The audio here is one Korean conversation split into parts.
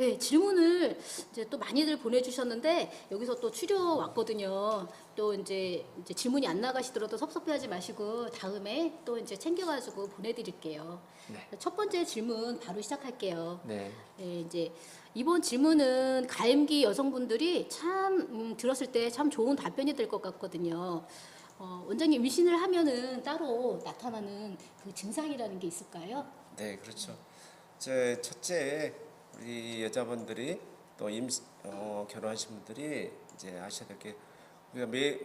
네, 질문을 이제 또 많이들 보내주셨는데 여기서 또 추려 왔거든요. 또 이제, 이제 질문이 안 나가시더라도 섭섭해하지 마시고 다음에 또 이제 챙겨가지고 보내드릴게요. 네. 첫 번째 질문 바로 시작할게요. 네. 네, 이제 이번 질문은 가임기 여성분들이 참 음, 들었을 때 참 좋은 답변이 될 것 같거든요. 어, 원장님 임신을 하면은 따로 나타나는 그 증상이라는 게 있을까요? 네, 그렇죠. 제 첫째 우리 여자분들이 또 임, 어, 결혼하신 분들이 이제 아셔야 될 게 우리가 매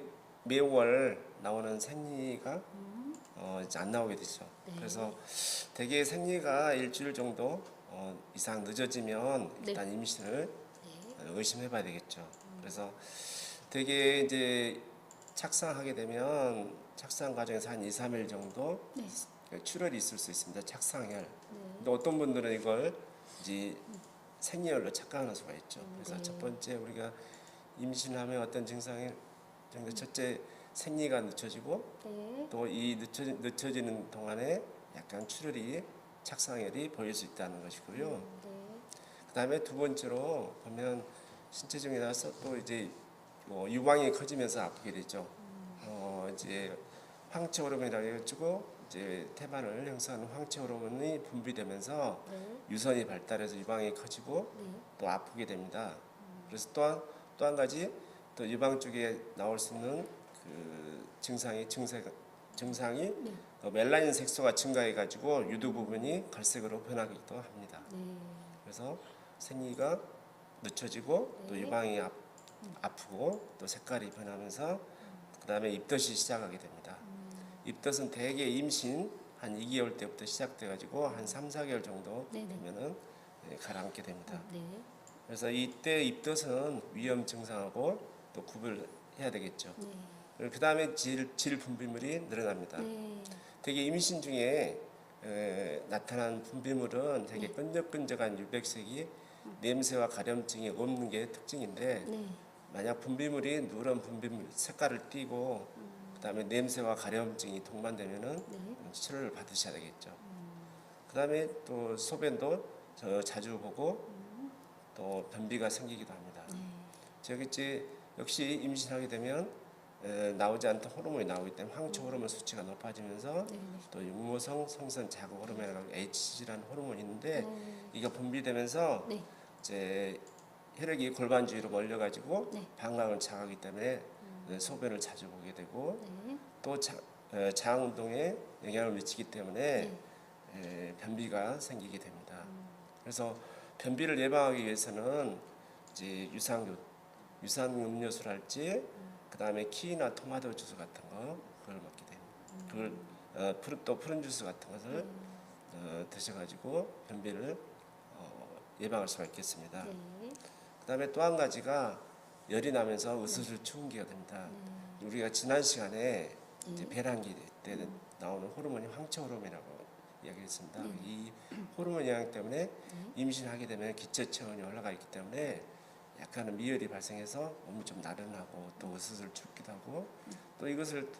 매월 나오는 생리가 어, 이제 안 나오게 되죠. 네. 그래서 대개 생리가 일주일 정도 어, 이상 늦어지면 네. 일단 임신을 네. 의심해 봐야 되겠죠. 그래서 되게 이제 착상하게 되면 착상 과정에서 한 2, 3일 정도 네. 출혈이 있을 수 있습니다. 착상혈. 네. 근데 어떤 분들은 이걸 이제 생리혈로 착각하는 수가 있죠. 그래서 네. 첫 번째 우리가 임신하면 어떤 증상이 첫째 생리가 늦춰지고 네. 또이 늦춰, 늦춰지는 동안에 약간 출혈이 착상혈이 보일 수 있다는 것이고요. 네. 그다음에 두 번째로 보면 신체적인 나서 또 이제 뭐 유방이 커지면서 아프게 되죠. 어 이제 황체 호르몬이라고 해가지고 이제 태반을 형성하는 황체 호르몬이 분비되면서 네. 유선이 발달해서 유방이 커지고 네. 또 아프게 됩니다. 그래서 또한 또 한 가지 또 유방 쪽에 나올 수 있는 그 증상이 증세 증상이 네. 그 멜라닌 색소가 증가해 가지고 유두 부분이 갈색으로 변하기도 합니다. 네. 그래서 생리가 늦춰지고 또 네. 유방이 아, 아프고 또 색깔이 변하면서 그다음에 입덧이 시작하게 됩니다. 음. 입덧은 대개 임신 한 2개월 때부터 시작돼 가지고 한 3, 4개월 정도 네네. 되면은 예, 가라앉게 됩니다. 네. 그래서 이때 입덧은 위험 증상하고 또 구별해야 되겠죠. 네. 그 다음에 질, 질 분비물이 늘어납니다. 네. 되게 임신 중에 에, 나타난 분비물은 되게 네. 끈적끈적한 유백색이 냄새와 가려움증이 없는 게 특징인데 네. 만약 분비물이 누런 분비물 색깔을 띠고 그다음에 냄새와 가려움증이 동반되면은 네. 치료를 받으셔야 되겠죠. 그다음에 또 소변도 저 자주 보고 또 변비가 생기기도 합니다. 네. 저기 이제 역시 임신하게 되면 에, 나오지 않던 호르몬이 나오기 때문에 황초 호르몬 수치가 높아지면서 네. 또 육모성 성선 자극 호르몬이라고 HCG라는 호르몬이 있는데 네. 이가 분비되면서 네. 이제 혈액이 골반 주위로 몰려가지고 네. 방광을 차가기 때문에 네, 소변을 자주 보게 되고 네. 또 자, 에, 장 운동에 영향을 미치기 때문에 네. 에, 변비가 생기게 됩니다. 음. 그래서 변비를 예방하기 위해서는 이제 유상 유산 음료수랄지 그 다음에 키나 토마토 주스 같은 거 그걸 먹게 됩니다. 그걸 어, 푸른, 또 푸른 주스 같은 것을 어, 드셔가지고 변비를 어, 예방할 수가 있겠습니다. 네. 그 다음에 또 한 가지가 열이 나면서 으스스 추운 기가 됩니다. 우리가 지난 시간에 이제 배란기 때 나오는 호르몬이 황체 호르몬이라고 이야기했습니다. 이 호르몬 영향 때문에 임신하게 되면 기체 체온이 올라가 있기 때문에 약간은 미열이 발생해서 몸이 좀 나른하고 또 으스스 춥기도 하고 또 이것을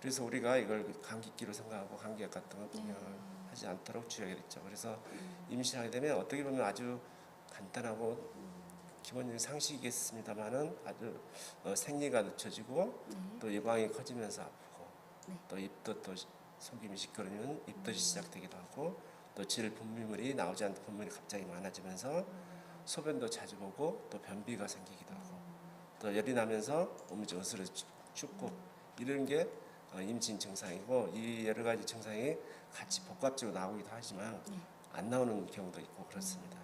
그래서 우리가 이걸 감기기로 생각하고 감기약 같은 거 복용을 하지 않도록 주의하겠죠. 그래서 임신하게 되면 어떻게 보면 아주 간단하고 기본적인 상식이겠습니다만은 아주 어, 생리가 늦춰지고 또 예방이 커지면서 아프고 네. 또 입덧도 시- 속임이 시끄러우면 입덧이 시작되기도 하고 또 질 분비물이 나오지 않던 분비물이 갑자기 많아지면서 소변도 자주 보고 또 변비가 생기기도 하고 또 열이 나면서 몸이 좀 으스러 춥고 이런 게 어, 임신 증상이고 이 여러 가지 증상이 같이 복합적으로 나오기도 하지만 안 나오는 경우도 있고 그렇습니다.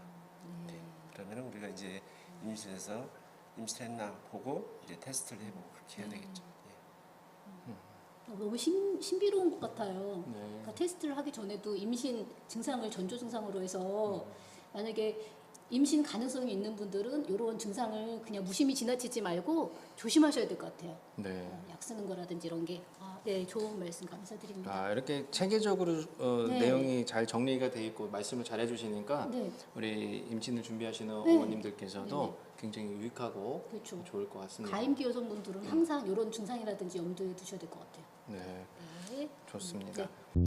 네. 그러면 우리가 이제 임신해서 임신했나 보고 이제 테스트를 해보고 그렇게 해야 되겠죠. 예. 어, 너무 신, 신비로운 것 같아요. 네. 그러니까 테스트를 하기 전에도 임신 증상을 전조 증상으로 해서 음. 만약에 임신 가능성이 있는 분들은 이런 증상을 그냥 무심히 지나치지 말고 조심하셔야 될 것 같아요. 네. 어, 약 쓰는 거라든지 이런 게. 아, 네, 좋은 말씀 감사드립니다. 아, 이렇게 체계적으로 어, 네. 내용이 잘 정리가 돼 있고 말씀을 잘 해주시니까 네, 우리 임신을 준비하시는 네. 어머님들께서도 굉장히 유익하고 그렇죠. 좋을 것 같습니다. 가임기 여성분들은 항상 이런 증상이라든지 염두에 두셔야 될 것 같아요. 네, 네. 좋습니다. 네.